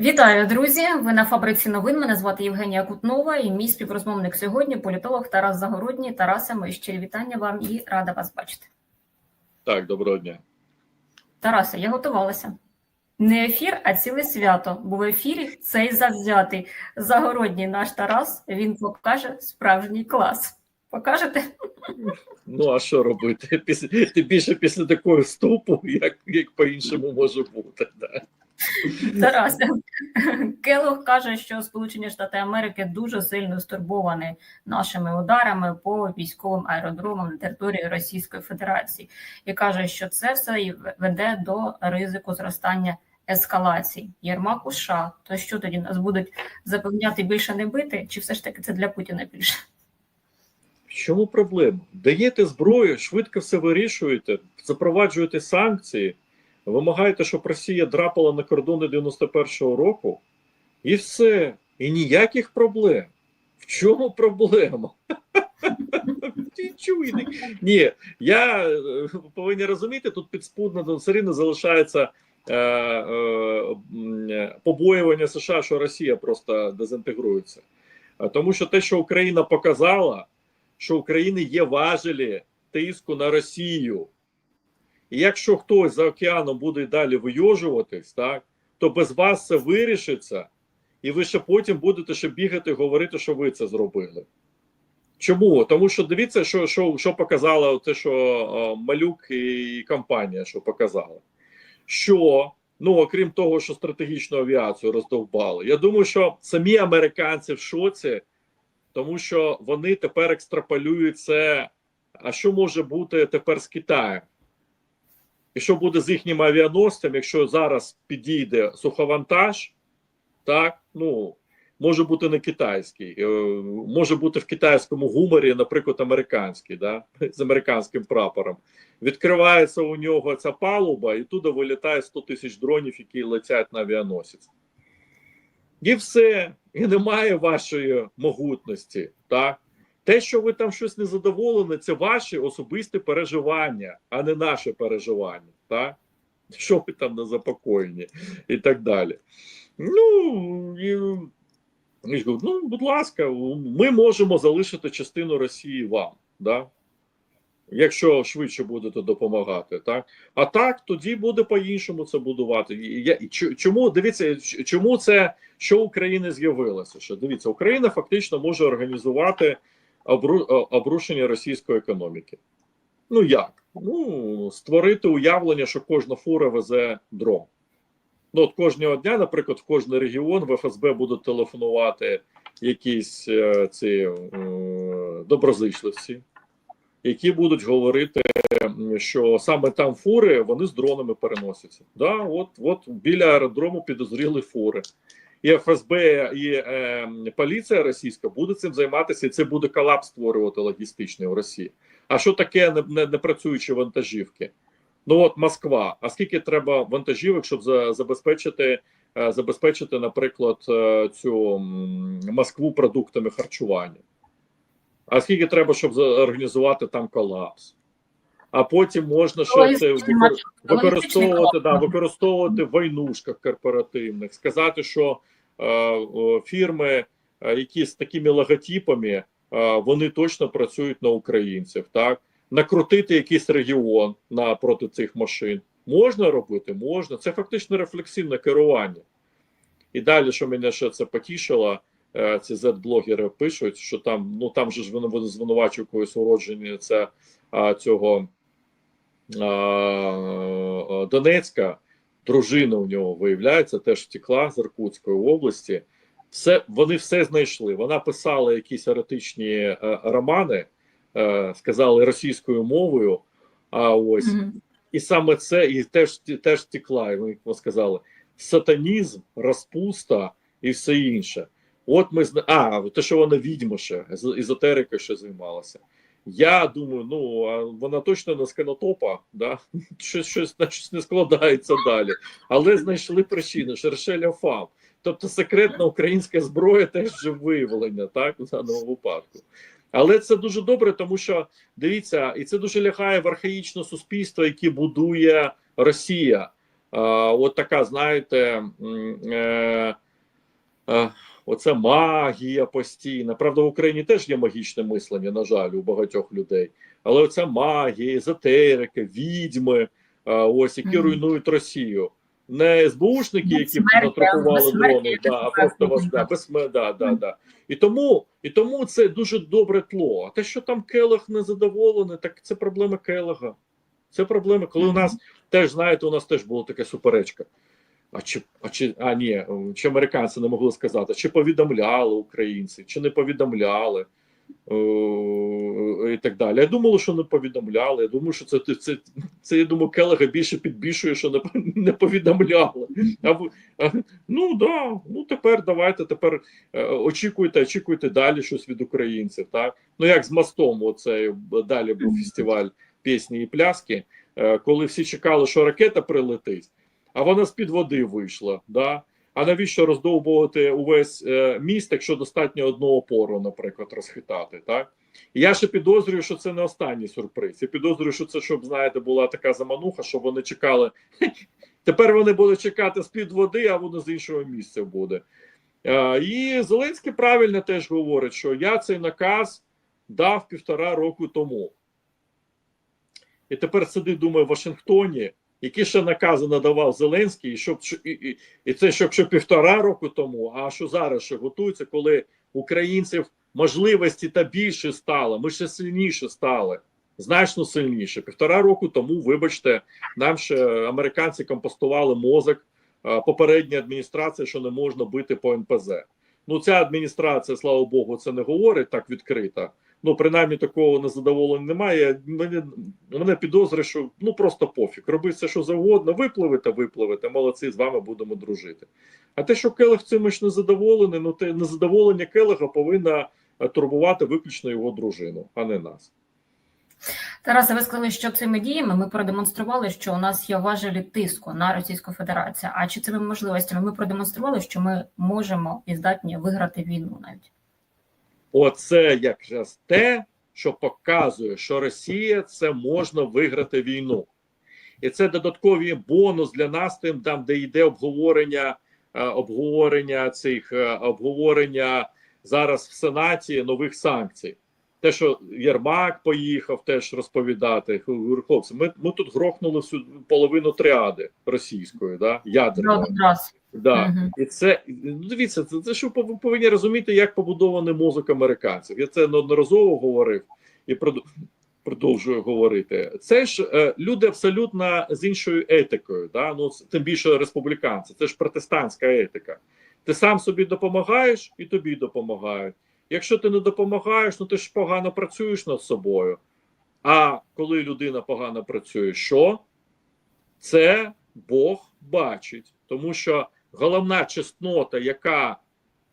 Вітаю, друзі! Ви на фабриці новин. Мене звати Євгенія Кутнова і мій співрозмовник сьогодні політолог Тарас Загородній. Тарасе, мої щирі вітання вам і рада вас бачити. Так, доброго дня. Тарасе, я готувалася. Не ефір, а ціле свято. Бо в ефірі цей завзятий Загородній наш Тарас. Він покаже справжній клас. Покажете? Ну, а що робити? Після, тим більше після такого вступу, як, як по-іншому може бути. Да. Тарасе, Келох каже, що Сполучені Штати Америки дуже сильно стурбовані нашими ударами по військовим аеродромам на території Російської Федерації і каже, що це все веде до ризику зростання ескалацій. Єрмак у США. То що тоді нас будуть запевняти більше не бити, чи все ж таки це для Путіна більше? В чому проблема? Даєте зброю, швидко все вирішуєте, запроваджуєте санкції, вимагаєте, щоб Росія драпала на кордони 91-го року, і все. І ніяких проблем. В чому проблема? Ні, я е, повинні розуміти, тут підспудно все рівно залишається е, е, побоювання США, що Росія просто дезінтегрується. Тому що те, що Україна показала, що України є важелі тиску на Росію. І якщо хтось за океаном буде далі вийожуватись, так, то без вас це вирішиться, і ви ще потім будете ще бігати і говорити, що ви це зробили. Чому? Тому що дивіться, що що, що показало те, що о, малюк і компанія що показала. Що, ну окрім того, що стратегічну авіацію роздовбали, я думаю, що самі американці в шоці, тому що вони тепер екстраполюють це. А що може бути тепер з Китаєм? І що буде з їхнім авіаносцем, якщо зараз підійде суховантаж, так, ну, може бути не китайський, е, може бути в китайському гуморі, наприклад, американський, да, з американським прапором. Відкривається у нього ця палуба, і туди вилітає 100 тисяч дронів, які летять на авіаносець. І все, і немає вашої могутності. так. Те, що ви там щось незадоволені, це ваші особисті переживання, а не наше переживання. Так? Що ви там не запокоєні і так далі. Ну, і, ну, будь ласка, ми можемо залишити частину Росії вам, да? Якщо швидше будете допомагати. Так? А так, тоді буде по-іншому це будувати. Я, чому дивіться, чому це що України з'явилося? Що дивіться, Україна фактично може організувати обру, обрушення російської економіки. Ну як? Ну, створити уявлення, що кожна фура везе дрон. Ну, от кожного дня, наприклад, в кожний регіон в ФСБ будуть телефонувати якісь е, ці доброзичливці, які будуть говорити, що саме там фури вони з дронами переносяться. Да, от, от біля аеродрому підозріли фури. І ФСБ, і е, поліція російська буде цим займатися, і це буде колапс створювати логістичний в Росії. А що таке не, не, не працюючі вантажівки? Ну от Москва. А скільки треба вантажівок, щоб за, забезпечити, е, забезпечити, наприклад, е, цю Москву продуктами харчування? А скільки треба, щоб організувати там колапс? А потім можна ще це використовувати, да, використовувати в войнушках корпоративних, сказати, що е, фірми, е, які з такими логотипами, е, вони точно працюють на українців, так накрутити якийсь регіон на проти цих машин. Можна робити, можна. Це фактично рефлексивне керування. І далі, що мене ще це потішило, ці Z-блогери пишуть, що там, ну там же ж вони вони звинувачують когось уродження це а, цього Донецька. Дружина у нього виявляється, теж втекла з Иркутської області. Все, вони все знайшли. Вона писала якісь еротичні е, романи, е, сказали російською мовою. А ось Мгм. і саме це і теж теж втекла. І ми сказали: сатанізм, розпуста і все інше. От ми зна... А, те, що вона відьма ще, ез- езотерикою ще займалася. Я думаю, ну вона точно не з канатопа, да? щось, щось, щось не складається далі. Але знайшли причину Шершеля ФАМ. Тобто секретна українська зброя теж вже виявлення, так, в даному випадку. Але це дуже добре, тому що дивіться, і це дуже лягає в архаїчне суспільство, яке будує Росія. от така, знаєте, е, е, оце магія постійна. Правда, в Україні теж є магічне мислення, на жаль, у багатьох людей. Але оця магія, езотерика, відьми, ось які Мгм. руйнують Росію. Не СБУшники, які натрапували дрони, да, а просто вас да. да, да, да, да. І тому, і тому це дуже добре тло. А те, що там Келех незадоволений, так це проблема Келега. Це проблеми, коли у нас теж знаєте, у нас теж була така суперечка. А чи, а чи а ні, чи американці не могли сказати, чи повідомляли українці, чи не повідомляли і так далі. Я думала, що не повідомляли. Я думаю, що це це, це, це я думаю, Келега більше підбільшує, що не, не повідомляли. А а, ну да, ну тепер давайте тепер е, очікуйте, очікуйте далі щось від українців. Так ну як з мостом, оцей далі був фестиваль пісні і пляски, е, коли всі чекали, що ракета прилетить, а вона з під води вийшла. Да? А навіщо роздовбувати увесь е, міст, якщо достатньо одного опору, наприклад, розхитати? Так я ще підозрюю, що це не останній сюрприз. Я підозрюю, що це щоб знаєте, була така замануха, щоб вони чекали. Тепер вони будуть чекати з під води, а воно з іншого місця буде. Е, і Зеленський правильно теж говорить, що я цей наказ дав півтора року тому. І тепер сидить, думаю, в Вашингтоні, які ще накази надавав Зеленський, щоб, і, і, і це щоб ще півтора року тому, а що зараз ще готується, коли українців можливості та більше стало, ми ще сильніше стали, значно сильніше. Півтора року тому, вибачте, нам ще американці компостували мозок попередня адміністрація, що не можна бити по НПЗ. Ну, ця адміністрація, слава Богу, це не говорить так відкрито. Ну, принаймні такого незадоволення немає. Мене, мене підозрює, що ну просто пофіг. Роби все, що завгодно, випливете, випливете, молодці, з вами будемо дружити. А те, що Келег цим ж незадоволений, ну те незадоволення Келега повинна е, турбувати виключно його дружину, а не нас. Тарасе, ви сказали, що цими діями ми продемонстрували, що у нас є важелі тиску на Російську Федерацію. А чи цими можливостями ми продемонстрували, що ми можемо і здатні виграти війну навіть? Оце якраз те, що показує, що Росія це можна виграти війну, і це додатковий бонус для нас, тим там, де йде обговорення, е, обговорення цих е, обговорення зараз в Сенаті нових санкцій. Те, що Єрмак поїхав теж розповідати, хлопці, ми, ми тут грохнули всю половину тріади російської, да, ядерної. Да. Мгм. І це ну дивіться, це, це що ви повинні розуміти, як побудований мозок американців. Я це неодноразово говорив і продовжую говорити. Це ж е, люди абсолютно з іншою етикою. Да? Ну тим більше республіканці. Це ж протестантська етика. Ти сам собі допомагаєш, і тобі допомагають. Якщо ти не допомагаєш, ну ти ж погано працюєш над собою. А коли людина погано працює, що? Це Бог бачить, тому що головна чеснота, яка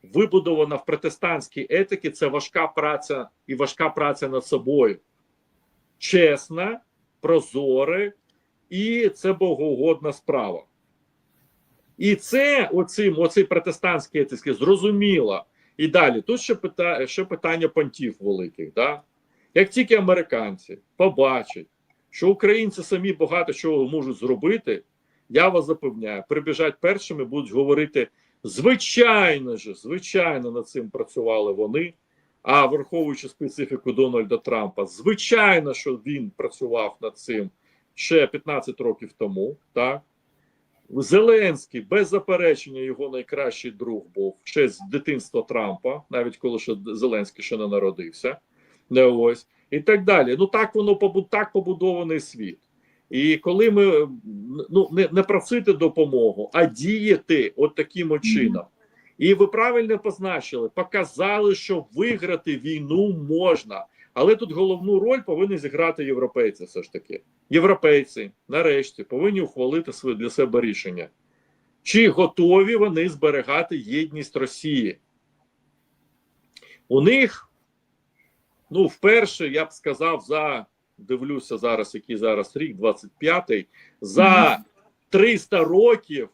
вибудована в протестантській етиці, це важка праця і важка праця над собою. Чесна, прозоре, і це богоугодна справа. І це оцим, оцей протестантський етиці зрозуміло. І далі тут ще питання, ще питання понтів великих. Да? Як тільки американці побачать, що українці самі багато чого можуть зробити, я вас запевняю, прибіжать першими, будуть говорити: звичайно ж, звичайно, над цим працювали вони. А враховуючи специфіку Дональда Трампа, звичайно, що він працював над цим ще 15 років тому. Так Зеленський без заперечення його найкращий друг був ще з дитинства Трампа, навіть коли ще Зеленський ще не народився. Не ось і так далі. Ну так воно так побудований світ. І коли ми ну не, не просити допомогу, а діяти от таким чином. І ви правильно позначили, показали, що виграти війну можна, але тут головну роль повинні зіграти європейці. Все ж таки, європейці нарешті повинні ухвалити своє для себе рішення, чи готові вони зберігати єдність Росії. У них, ну, вперше, я б сказав, за дивлюся зараз, який зараз рік, 25-й, за 300 років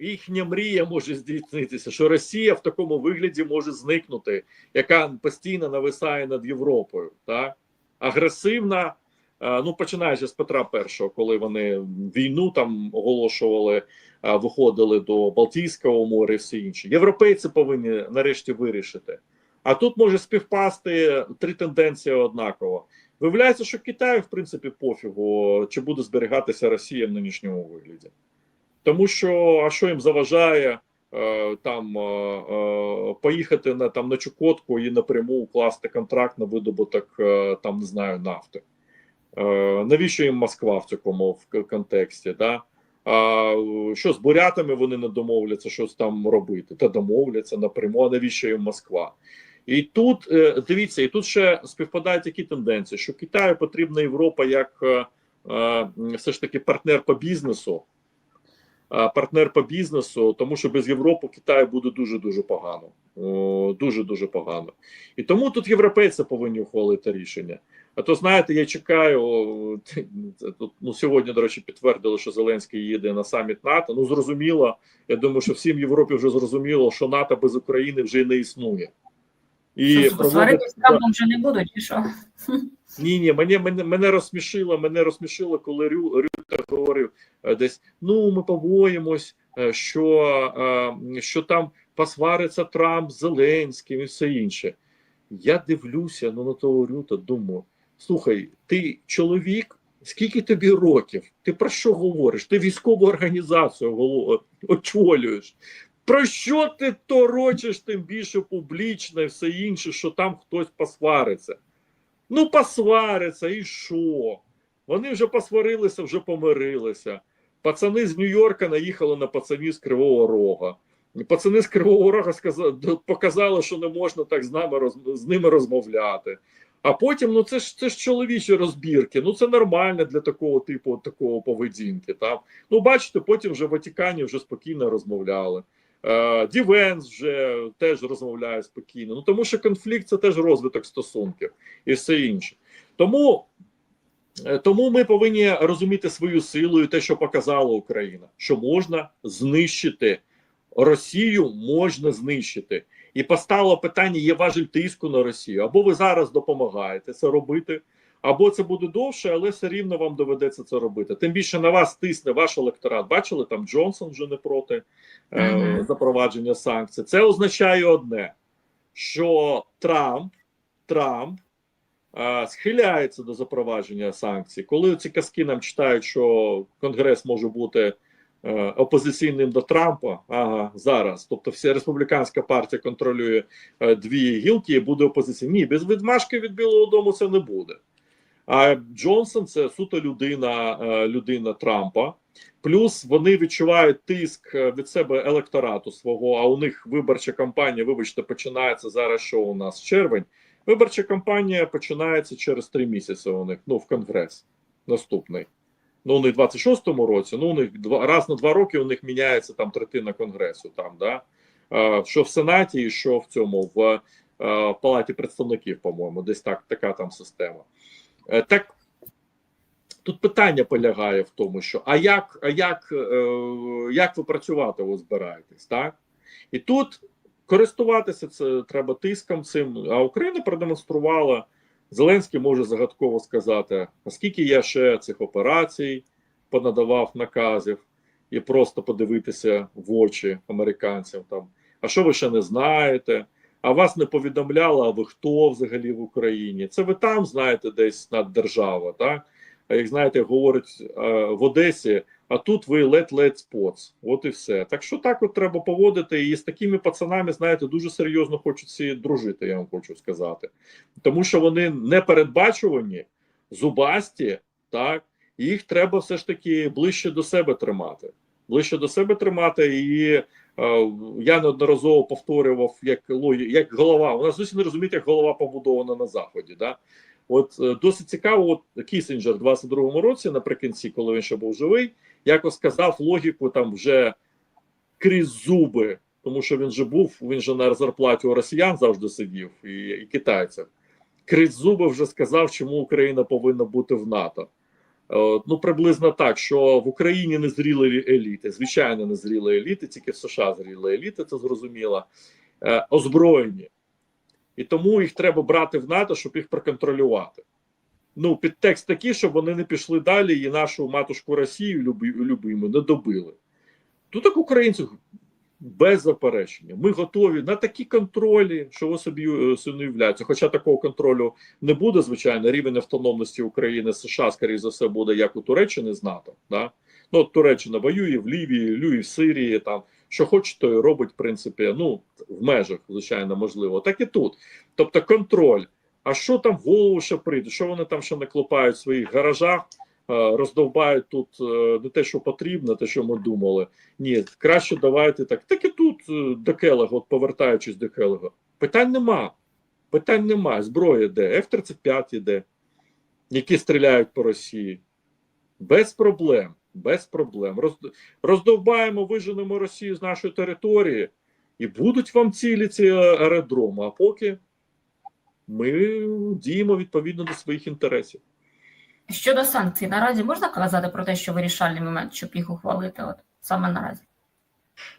їхня мрія може здійснитися, що Росія в такому вигляді може зникнути, яка постійно нависає над Європою. Так? Агресивна, ну починаючи з Петра І, коли вони війну там оголошували, е, виходили до Балтійського моря і все інше. Європейці повинні нарешті вирішити. А тут може співпасти три тенденції однаково. Виявляється, що Китаю, в принципі, пофігу, чи буде зберігатися Росія в нинішньому вигляді. Тому що, а що їм заважає е, там е, е, поїхати на там на Чукотку і напряму укласти контракт на видобуток е, там не знаю нафти? Е, навіщо їм Москва в цьому контексті? Да? А що з бурятами вони не домовляться щось там робити? Та домовляться напряму, а навіщо їм Москва? І тут е, дивіться, і тут ще співпадають які тенденції, що Китаю потрібна Європа як е, все ж таки партнер по бізнесу. Партнер по бізнесу, тому що без Європи Китаю буде дуже дуже погано. Дуже дуже погано. І тому тут європейці повинні ухвалити рішення. А то знаєте, я чекаю тут ну сьогодні, до речі, підтвердили, що Зеленський їде на саміт НАТО. Ну зрозуміло. Я думаю, що всім в Європі вже зрозуміло, що НАТО без України вже не існує. І Що, Сваритись там вже не будуть, чи що? ні, ні, мене, мене, мене розсмішило, мене розсмішило, коли Рю, Рютер говорив е, десь: ну, ми побоїмось, е, що, е, що там посвариться Трамп з Зеленським і все інше. Я дивлюся ну, на того Рюта, думаю: слухай, ти чоловік, скільки тобі років? Ти про що говориш? Ти військову організацію очолюєш. Про що ти торочиш тим більше публічно і все інше, що там хтось посвариться? Ну, посвариться, і що? Вони вже посварилися, вже помирилися. Пацани з Нью-Йорка наїхали на пацанів з Кривого Рога. Пацани з Кривого Рога сказали, показали, що не можна так з нами з ними розмовляти. А потім, ну це ж це ж чоловічі розбірки. Ну це нормально для такого типу такого поведінки. Там ну бачите, потім вже в Ватикані вже спокійно розмовляли. Е, Дівенс вже теж розмовляє спокійно. Ну тому що конфлікт це теж розвиток стосунків і все інше. Тому, е, тому ми повинні розуміти свою силу і те, що показала Україна, що можна знищити Росію, можна знищити. І постало питання: є важель тиску на Росію. Або ви зараз допомагаєте це робити, або це буде довше, але все рівно вам доведеться це робити. Тим більше на вас тисне ваш електорат. Бачили, там Джонсон вже не проти е, запровадження санкцій. Це означає одне: що Трамп, Трамп е, схиляється до запровадження санкцій. Коли ці казки нам читають, що Конгрес може бути опозиційним до Трампа, ага, зараз. Тобто, вся республіканська партія контролює е, дві гілки і буде опозиційним. Ні, без відмашки від Білого Дому це не буде. А Джонсон це суто людина, е, людина Трампа. Плюс вони відчувають тиск е, від себе електорату свого. А у них виборча кампанія, вибачте, починається зараз. Що у нас червень? Виборча кампанія починається через три місяці. У них ну в конгрес наступний. Ну, у них в 26-му році. Ну, у них два раз на два роки у них міняється там третина конгресу. Там да що в сенаті, і що в цьому в палаті представників, по-моєму, десь так така там система. Е, Так тут питання полягає в тому, що а як, а як, е, як ви працювати ви збираєтесь, так? І тут користуватися це треба тиском цим. А Україна продемонструвала. Зеленський може загадково сказати: а скільки я ще цих операцій понадавав наказів, і просто подивитися в очі американцям там. А що ви ще не знаєте? А вас не повідомляли, а ви хто взагалі в Україні? Це ви там знаєте десь над держава, так? Як знаєте, говорить е, в Одесі, а тут ви ледь-ледь споц. От і все. Так що так от треба поводити. І з такими пацанами, знаєте, дуже серйозно хочуть дружити, я вам хочу сказати. Тому що вони непередбачувані, зубасті, так, їх треба все ж таки ближче до себе тримати. Ближче до себе тримати, і е, я неодноразово повторював, як як голова. У нас досі не розуміють, як голова побудована на заході. Да? От е, досить цікаво, от Кісінджер в 22-му році, наприкінці, коли він ще був живий, якось сказав логіку там вже крізь зуби, тому що він же був, він же на зарплаті у росіян завжди сидів і, і китайців. Крізь зуби вже сказав, чому Україна повинна бути в НАТО. Е, Ну, приблизно так, що в Україні не зріли еліти. Звичайно, не зріли еліти, тільки в США зріли еліти, це зрозуміло, е, озброєні. І тому їх треба брати в НАТО, щоб їх проконтролювати. ну, підтекст такий, щоб вони не пішли далі і нашу матушку Росію люби, любиму не добили. Тут так українці без заперечення. Ми готові на такі контролі, що ви собі е, уявляєте. Хоча такого контролю не буде, звичайно, рівень автономності України США, скоріше за все, буде як у Туреччини з НАТО. Да? Ну, от Туреччина воює в Лівії, воює в Сирії, там що хоче, то і робить, в принципі, ну в межах, звичайно, можливо. Так і тут. Тобто контроль. А що там в голову ще прийде? Що вони там ще наклопають в своїх гаражах, е, роздовбають тут е, не те, що потрібно, те, що ми думали. Ні, краще давайте так. Так і тут е, до Келега, от повертаючись до Келега. Питань нема. Питань нема. Зброя де, F-35 іде, які стріляють по Росії. Без проблем. Без проблем. Роз, роздовбаємо, виженемо Росію з нашої території, і будуть вам цілі ці аеродроми. А поки ми діємо відповідно до своїх інтересів. Щодо санкцій, наразі можна казати про те, що вирішальний момент, щоб їх ухвалити, от саме наразі.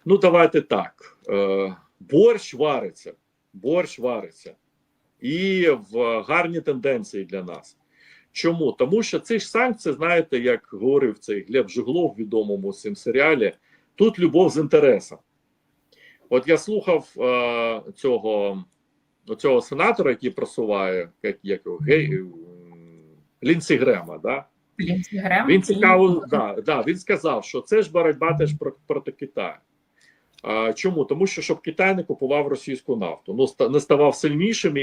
Ну, давайте так. Е, борщ вариться, борщ вариться. І в гарні тенденції для нас. Чому? Тому що ці ж санкції, знаєте, як говорив цей Глеб Жиглов в відомому цим серіалі, тут любов з інтересом. От я слухав е, цього, цього сенатора, який просуває, як, як його, гей, м, Лінсі Грема, да? Лінсі Грем. Він цікаво, да, да, він сказав, що це ж боротьба теж проти Китаю. Чому? Тому що щоб Китай не купував російську нафту, ну не ставав сильнішим.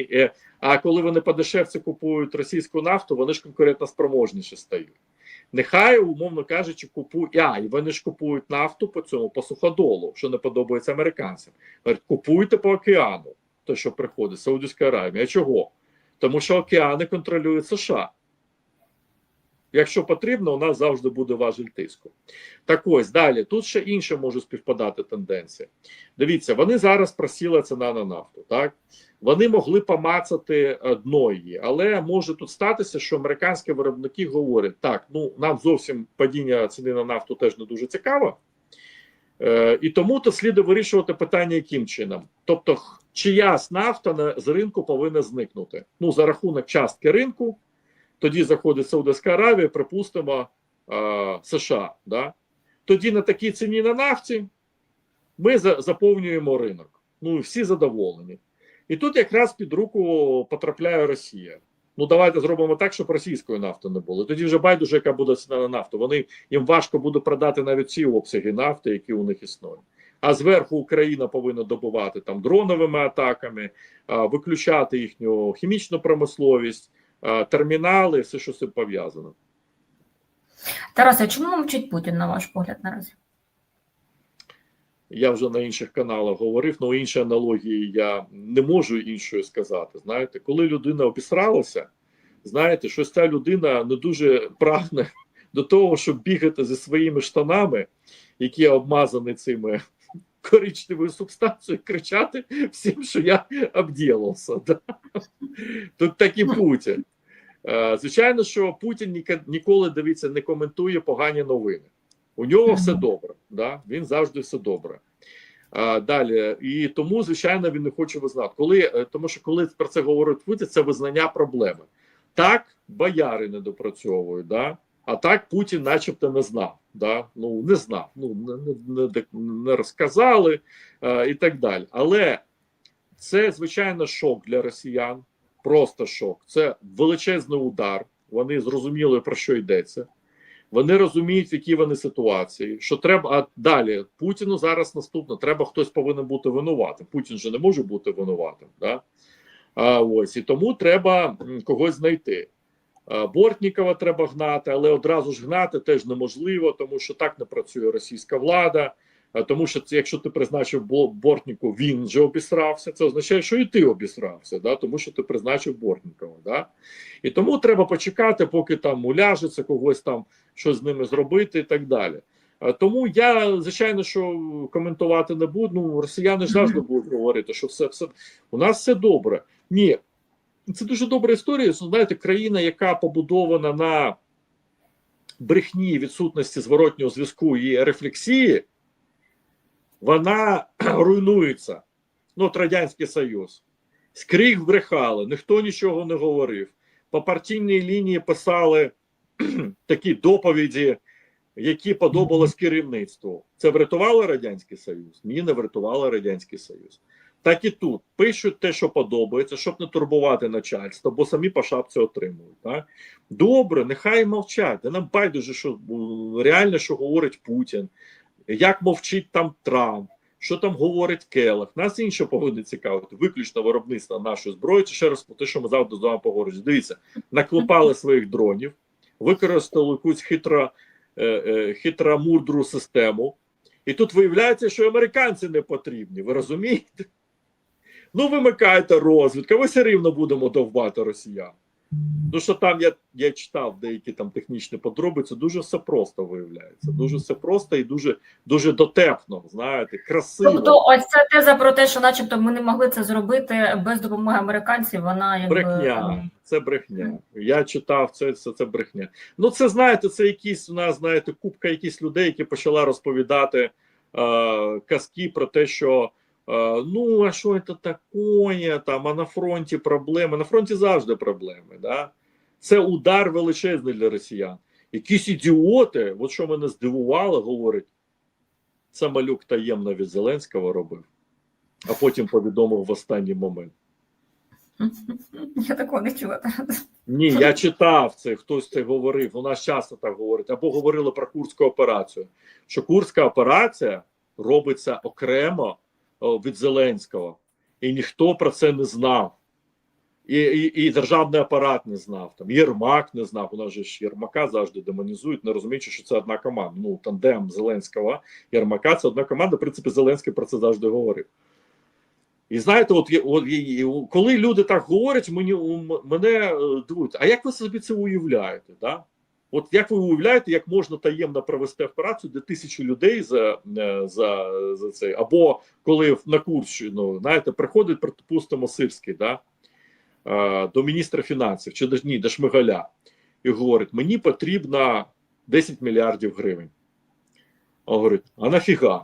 А коли вони по дешевці купують російську нафту, вони ж конкурентно спроможніше стають. Нехай, умовно кажучи, купують. А, і вони ж купують нафту по цьому, по суходолу, що не подобається американцям. Говорять, купуйте по океану, то що приходить, Саудівська Аравія. Чого? Тому що океани контролюють США. Якщо потрібно, у нас завжди буде важіль тиску. Так ось далі. Тут ще інше може співпадати тенденція. Дивіться, вони зараз просіла ціна на нафту. Так вони могли помацати е, дно її, але може тут статися, що американські виробники говорять: так, ну нам зовсім падіння ціни на нафту теж не дуже цікаво. Е, і тому то слід вирішувати питання, яким чином. Тобто, чиясь нафта з ринку повинна зникнути. Ну, за рахунок частки ринку, тоді заходить Саудовська Аравія, припустимо, е, США. Да? Тоді на такій ціні на нафті ми за, заповнюємо ринок. Ну і всі задоволені. І тут якраз під руку потрапляє Росія. Ну давайте зробимо так, щоб російської нафти не було. Тоді вже байдуже, яка буде ціна на нафту. Вони їм важко буде продати навіть ці обсяги нафти, які у них існують. А зверху Україна повинна добувати там дроновими атаками, виключати їхню хімічну промисловість, термінали, все, що з цим пов'язано. Тарасе, чому мовчить Путін, на ваш погляд, наразі? Я вже на інших каналах говорив, але інші аналогії я не можу іншої сказати. Знаєте, коли людина обісралася, знаєте, що ця людина не дуже прагне до того, щоб бігати зі своїми штанами, які обмазані цими коричневою субстанцією, і кричати всім, що я обділився. Да? Тут так і Путін. Е, Звичайно, що Путін ніколи дивіться, не коментує погані новини. У нього все добре, да? він завжди все добре. А, далі, і тому, звичайно, він не хоче визнати. Коли, е, тому що коли про це говорить Путін, це визнання проблеми. Так, бояри не допрацьовують, да? А так Путін начебто не знав. Да? Ну, не знав, ну, не, не, не, розказали е, і так далі. Але це, звичайно, шок для росіян, просто шок. Це величезний удар. Вони зрозуміли, про що йдеться. Вони розуміють, в якій вони ситуації. Що треба а далі Путіну зараз наступно. Треба хтось повинен бути винуватим. Путін же не може бути винуватим. Да? А ось і тому треба когось знайти. А, Бортнікова треба гнати, але одразу ж гнати теж неможливо, тому що так не працює російська влада. Тому що це, якщо ти призначив Бортніку, він же обісрався. Це означає, що і ти обісрався, да? тому що ти призначив Бортнікова. Да? І тому треба почекати, поки там уляжеться, когось там щось з ними зробити і так далі. Тому я, звичайно, що коментувати не буду. Ну, росіяни ж завжди будуть говорити, що все, все у нас все добре. Ні, це дуже добра історія. Знаєте, країна, яка побудована на брехні відсутності зворотнього зв'язку і рефлексії, вона руйнується. Ну, от Радянський Союз. Скрізь брехали, ніхто нічого не говорив. по партійній лінії писали такі доповіді, які подобались керівництву. Це врятувало Радянський Союз? Ні, не врятувало Радянський Союз. Так і тут пишуть те, що подобається, щоб не турбувати начальство, бо самі по шапці отримують. Так? Добре, нехай мовчать. Де нам байдуже, що м, реально, що говорить Путін, як мовчить там Трамп, що там говорить Келах. Нас інше повинно цікавити. Виключно виробництво нашої зброї. Чи ще раз про те, що ми завжди з вами поговоримо. Дивіться, наклепали своїх дронів, використали якусь хитро, е, е, хитромудру систему. І тут виявляється, що американці не потрібні. Ви розумієте? Ну, вимикайте розвідка, ми все рівно будемо довбати росіян. Ну, що там я, я читав деякі там технічні подробиці, дуже все просто виявляється. Дуже все просто і дуже, дуже дотепно, знаєте, красиво. Тобто, ось ця теза про те, що, начебто, ми не могли це зробити без допомоги американців, вона якби Брехня, це брехня. Я читав це, це, це брехня. Ну, це знаєте, це якісь у нас, знаєте, купка якісь людей, які почала розповідати е, казки про те, що е, ну, а що це таке, там, а на фронті проблеми. На фронті завжди проблеми. Да? Це удар величезний для росіян. Якісь ідіоти, от що мене здивувало, говорить, це малюк таємно від Зеленського робив, а потім повідомив в останній момент. я такого не чула. Ні, я читав це, хтось це говорив. У нас часто так говорить. Або говорили про Курську операцію. Що Курська операція робиться окремо від Зеленського, і ніхто про це не знав. І, і, і державний апарат не знав. Там Єрмак не знав. У нас же ж Єрмака завжди демонізують, не розуміючи, що це одна команда. Ну, тандем Зеленського, Єрмака це одна команда. В принципі, Зеленський про це завжди говорив. І знаєте, от, от коли люди так говорять, мені мене е, дивують, а як ви собі це уявляєте? Да? От як ви уявляєте, як можна таємно провести операцію, де тисячі людей за, е, за, за це? Або коли на Курщину, знаєте, приходить, припустимо, Сирський, да? е, до міністра фінансів чи до, ні, до Шмигаля, і говорить: мені потрібно 10 мільярдів гривень. А говорить, а нафіга?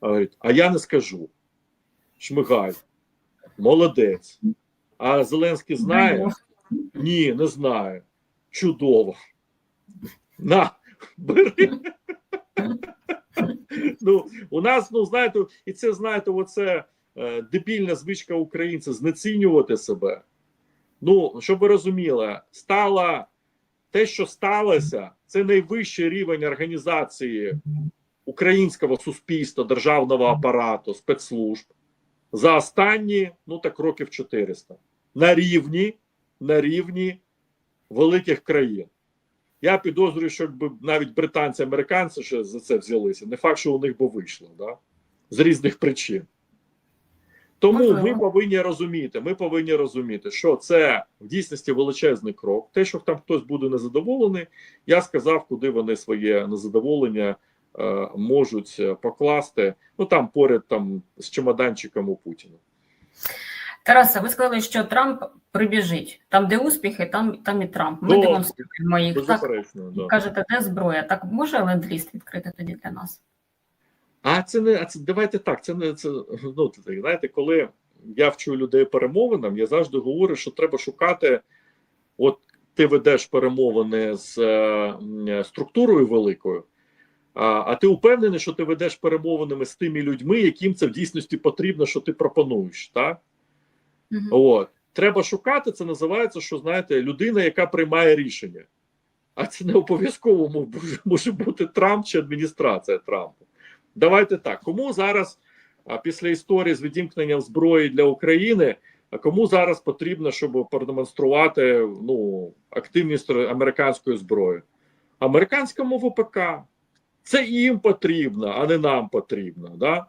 А говорить, а я не скажу. Шмигаль, молодець. А Зеленський знає? Ні, не знає. Чудово. На, бери. ну, у нас, ну, знаєте, і це, знаєте, оце е, дебільна звичка українця знецінювати себе. Ну, щоб ви розуміли, стало те, що сталося, це найвищий рівень організації українського суспільства, державного апарату, спецслужб за останні, ну так, років 400. На рівні, на рівні великих країн. Я підозрюю, що якби навіть британці, американці ще за це взялися. Не факт, що у них би вийшло, да? з різних причин. Тому ми повинні розуміти, ми повинні розуміти, що це в дійсності величезний крок. Те, що там хтось буде незадоволений, я сказав, куди вони своє незадоволення е, можуть е, покласти. Ну там поряд там з чемоданчиком у Путіна. Тарасе, ви сказали, що Трамп прибіжить. Там, де успіхи, там, там і Трамп. Ми Добре. демонструємо їх. Так, да. кажете, де зброя? Так може ленд-ліст відкрити тоді для нас? А це не а це давайте так. Це не це ну знаєте, коли я вчу людей перемовинам, я завжди говорю, що треба шукати. От ти ведеш перемовини з е, структурою великою, а, а ти впевнений, що ти ведеш перемовинами з тими людьми, яким це в дійсності потрібно, що ти пропонуєш. Так? Мгм. От треба шукати. Це називається, що знаєте, людина, яка приймає рішення. А це не обов'язково може бути Трамп чи адміністрація Трампа. Давайте так. Кому зараз, після історії з відімкненням зброї для України, а кому зараз потрібно, щоб продемонструвати ну, активність американської зброї? Американському ВПК. Це їм потрібно, а не нам потрібно. Да?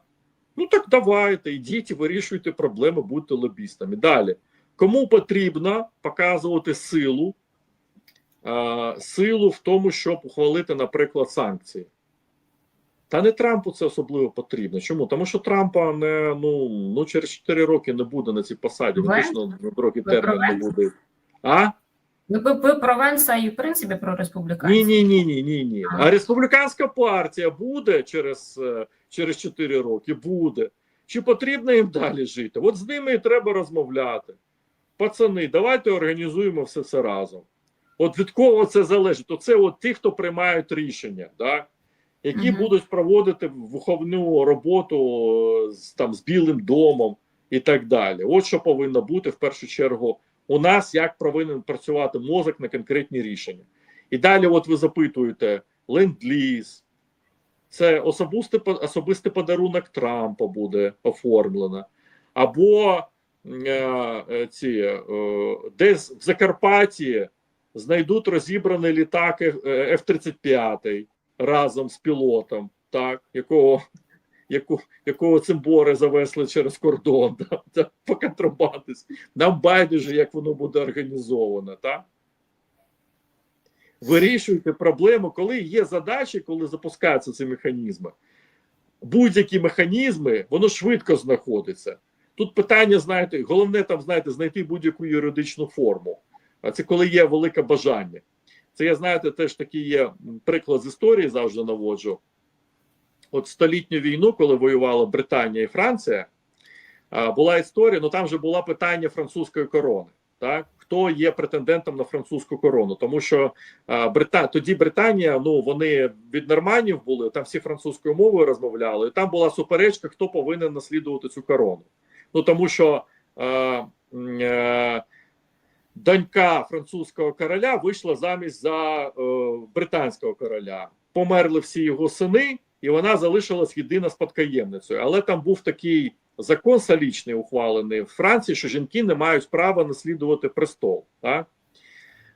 Ну так давайте, ідіть і вирішуйте проблеми, будьте лобістами. Далі. Кому потрібно показувати силу, е, силу в тому, щоб ухвалити, наприклад, санкції? Та не Трампу це особливо потрібно. Чому? Тому що Трампа не ну, ну через 4 роки не буде на цій посаді. Він точно роки термін не буде. А? Ну, ви, ви про Венса і в принципі про республіканців. Ні, ні, ні, ні, ні, ні. А. Республіканська партія буде через, е, через 4 роки? Буде. Чи потрібно їм далі жити? От з ними і треба розмовляти. пацани, давайте організуємо все це разом. От від кого це залежить? Оце от ті, хто приймають рішення, да? які Мгм. будуть проводити виховну роботу е, з, там, з Білим домом і так далі. От що повинно бути в першу чергу у нас, як повинен працювати мозок на конкретні рішення. І далі, от ви запитуєте, ленд-ліз, це особистий, особистий подарунок Трампа буде оформлено. Або е, е, ці, е, десь в Закарпатті знайдуть розібраний літак е, F-35 разом з пілотом, так, якого, яку, якого цимбори завесли через кордон, да, да, по. Нам байдуже, як воно буде організовано. Так? Вирішуйте проблему, коли є задачі, коли запускаються ці механізми. Будь-які механізми, воно швидко знаходиться. Тут питання, знаєте, головне там, знаєте, знайти будь-яку юридичну форму. А це коли є велике бажання. Це я знаєте, теж такий є приклад з історії завжди наводжу. От столітню війну, коли воювала Британія і Франція, була історія, ну там же була питання французької корони. Так, хто є претендентом на французьку корону? Тому що а, Брита... тоді Британія, ну вони від норманів були, там всі французькою мовою розмовляли. і Там була суперечка, хто повинен наслідувати цю корону. Ну тому що е, е, донька французького короля вийшла замість за е, британського короля. Померли всі його сини, і вона залишилась єдина спадкоємницею. Але там був такий закон салічний ухвалений в Франції, що жінки не мають права наслідувати престол. Так?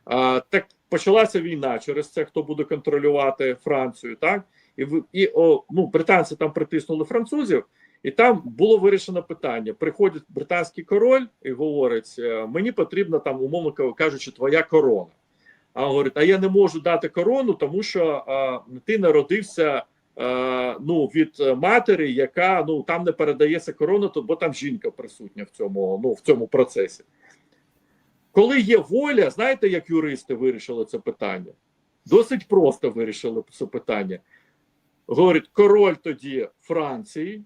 А, так почалася війна через це, хто буде контролювати Францію. Так? І, і о, ну, британці там притиснули французів. І там було вирішено питання: приходить британський король і говорить: «Е, мені потрібна там, умовно кажучи, твоя корона. А говорить: а я не можу дати корону, тому що а, ти народився ну, від матері, яка ну там не передається корона, бо там жінка присутня в цьому, ну, в цьому процесі. Коли є воля, знаєте, як юристи вирішили це питання? Досить просто вирішили це питання. Говорить, король тоді Франції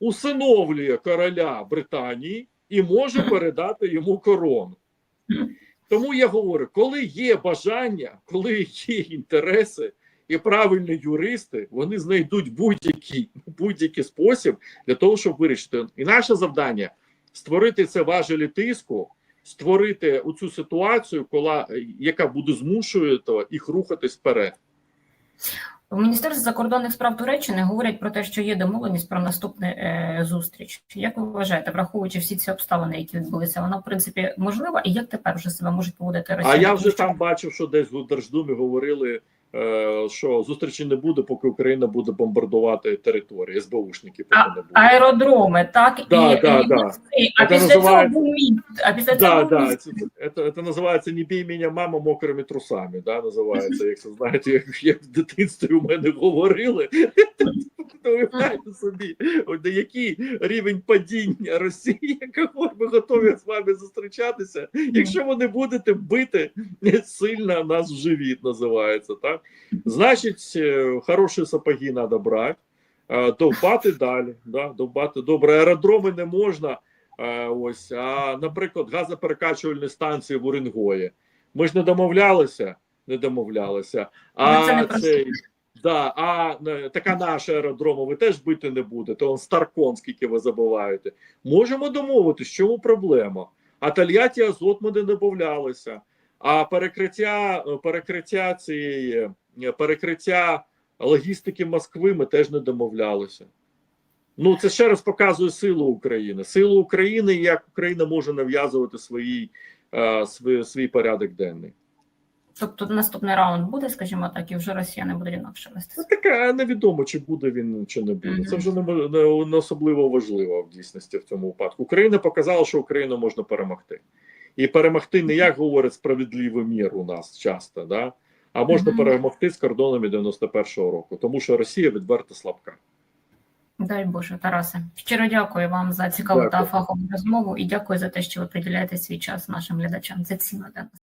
усиновлює короля Британії і може передати йому корону. Тому я говорю, коли є бажання, коли є інтереси і правильні юристи, вони знайдуть будь-який будь-який спосіб для того, щоб вирішити. І наше завдання створити це важелі тиску, створити оцю ситуацію, кола, яка буде змушувати їх рухатись вперед. В Міністерстві закордонних справ Туреччини говорять про те, що є домовленість про наступну е, зустріч. Як ви вважаєте, враховуючи всі ці обставини, які відбулися, вона в принципі можлива, і як тепер вже себе можуть поводити Росія? А я вже там бачив, що десь в Держдумі говорили, що зустрічі не буде, поки Україна буде бомбардувати території, СБУшники поки а, не буде. аеродроми, так Да, і, да, і да. А Це після цього називається- був міст. А після Да, цього да, це, це, це називається «Не бій мене, мама мокрими трусами. Да, називається, як це знаєте, як, як в дитинстві у мене говорили. То уявляєте собі, от який рівень падіння Росії, якого ми готові з вами зустрічатися, якщо ви не будете бити сильно нас в живіт, називається. так? Значить, е, хороші сапоги треба брати, е, довбати далі. Да, довбати. Добре, аеродроми не можна. Е, Ось, а, наприклад, газоперекачувальні станції в Уренгої. Ми ж не домовлялися, не домовлялися. Ну, це не цей, да, а е, така наша аеродрома, ви теж бити не будете. Он Старкон, скільки ви забуваєте. Можемо домовитись, чому проблема? А Тольятті Азот ми не домовлялися. А перекриття, перекриття цієї е, перекриття логістики Москви ми теж не домовлялися. Ну, це ще раз показує силу України. Силу України, як Україна може нав'язувати свій, е, свій, свій порядок денний. Тобто наступний раунд буде, скажімо так, і вже Росія не буде інакше вести. Ну, таке невідомо, чи буде він, чи не буде. Це вже не, не, не особливо важливо в дійсності в цьому випадку. Україна показала, що Україну можна перемогти. І перемогти не як говорять справедливий мір у нас часто, да? а можна Мгм. перемогти з кордонами 91-го року, тому що Росія відверто слабка. Дай Боже, Тарасе. Щиро дякую вам за цікаву та фахову розмову і дякую за те, що ви приділяєте свій час нашим глядачам. Це цінно для нас.